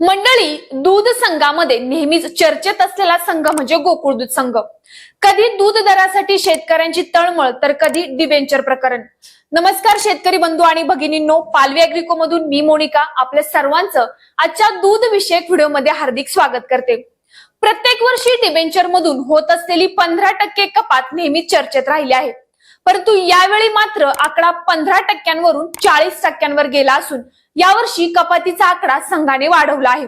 मंडळी दूध संघामध्ये नेहमीच चर्चेत असलेला संघ म्हणजे गोकुळ दूध संघ. कधी दूध दरासाठी शेतकऱ्यांची तळमळ तर कधी डिबेंचर प्रकरण. नमस्कार शेतकरी बंधू आणि भगिनींनो पालवी अॅग्रिको मधून मी मोनिका आपल्या सर्वांचं आजच्या दूध विषयक व्हिडिओमध्ये हार्दिक स्वागत करते. प्रत्येक वर्षी डिबेंचर मधून होत असलेली पंधरा टक्के कपात नेहमीच चर्चेत राहिली आहे. परंतु यावेळी मात्र आकडा पंधरा टक्क्यांवरून चाळीस टक्क्यांवर गेला असून यावर्षी कपातीचा आकडा संघाने वाढवला आहे.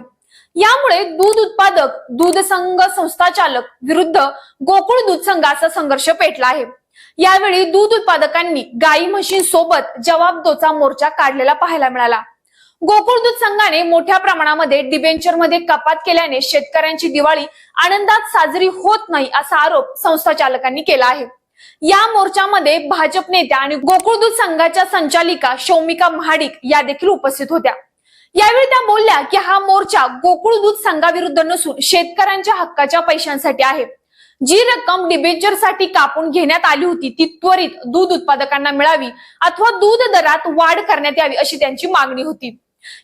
यामुळे दूध उत्पादक दूध संघ संस्थाचालक विरुद्ध गोकुळ दूध संघाचा संघर्ष पेटला आहे. यावेळी दूध उत्पादकांनी गाई म्हशींसोबत जवाबदोचा मोर्चा काढलेला पाहायला मिळाला. गोकुळ दूध संघाने मोठ्या प्रमाणामध्ये डिबेंचरमध्ये कपात केल्याने शेतकऱ्यांची दिवाळी आनंदात साजरी होत नाही असा आरोप संस्था चालकांनी केला आहे. या मोर्चामध्ये भाजप नेत्या आणि गोकुळ दूध संघाच्या संचालिका शौमिका महाडिक या देखील उपस्थित होत्या. यावेळी त्या बोलल्या की हा मोर्चा गोकुळ दूध संघाविरुद्ध नसून शेतकऱ्यांच्या हक्काच्या पैशांसाठी आहे. जी रक्कम डिबेंचरसाठी कापून घेण्यात आली होती ती त्वरित दूध उत्पादकांना मिळावी अथवा दूध दरात वाढ करण्यात यावी अशी त्यांची मागणी होती.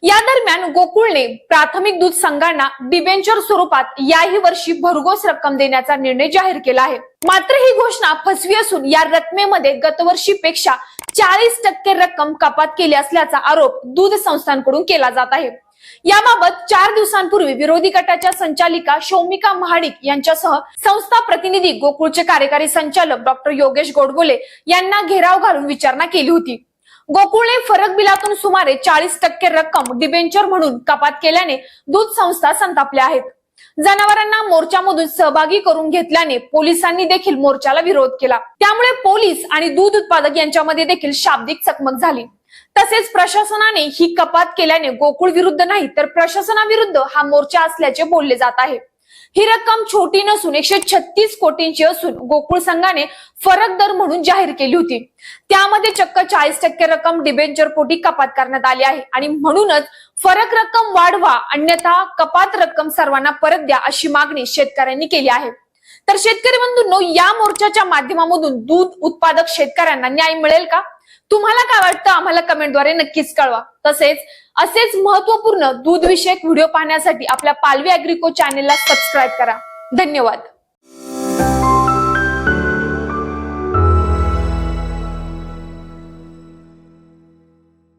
या दरम्यान गोकुळने प्राथमिक दूध संघांना डिबेंचर स्वरूपात याही वर्षी भरघोस रक्कम देण्याचा निर्णय जाहीर केला आहे. मात्र ही घोषणा फसवी असून या रकमेमध्ये गतवर्षीपेक्षा चाळीस टक्के रक्कम कपात केली असल्याचा आरोप दूध संस्थांकडून केला जात आहे. याबाबत चार दिवसांपूर्वी विरोधी गटाच्या संचालिका शौमिका महाडिक यांच्यासह संस्था प्रतिनिधी गोकुळचे कार्यकारी संचालक डॉक्टर योगेश गोडबोले यांना घेराव घालून विचारणा केली होती. गोकुळने फरक बिलातून सुमारे चाळीस टक्के रक्कम डिबेंचर म्हणून कपात केल्याने दूध संस्था संतापल्या आहेत. जनावरांना मोर्चामधून सहभागी करून घेतल्याने पोलिसांनी देखील मोर्चाला विरोध केला. त्यामुळे पोलीस आणि दूध उत्पादक यांच्यामध्ये देखील शाब्दिक चकमक झाली. तसेच प्रशासनाने ही कपात केल्याने गोकुळ विरुद्ध नाही तर प्रशासनाविरुद्ध हा मोर्चा असल्याचे बोलले जात आहे. ही रक्कम छोटी नसून एकशे छत्तीस कोटींची असून गोकुळ संघाने फरक दर म्हणून जाहीर केली होती. त्यामध्ये चक्क चाळीस टक्के रक्कम डिबेंचर पोटी कपात करण्यात आली आहे आणि म्हणूनच फरक रक्कम वाढवा अन्यथा कपात रक्कम सर्वांना परत द्या अशी मागणी शेतकऱ्यांनी केली आहे. तर शेतकरी बंधूंनो या मोर्चाच्या माध्यमामधून दूध उत्पादक शेतकऱ्यांना न्याय मिळेल का? तुम्हाला काय वाटतं? आम्हाला कमेंटद्वारे नक्कीच कळवा. तसेच असेच महत्त्वपूर्ण दूध विषयक व्हिडिओ पाहण्यासाठी आपल्या पालवी अॅग्रिको चॅनेलला सबस्क्राईब करा. धन्यवाद.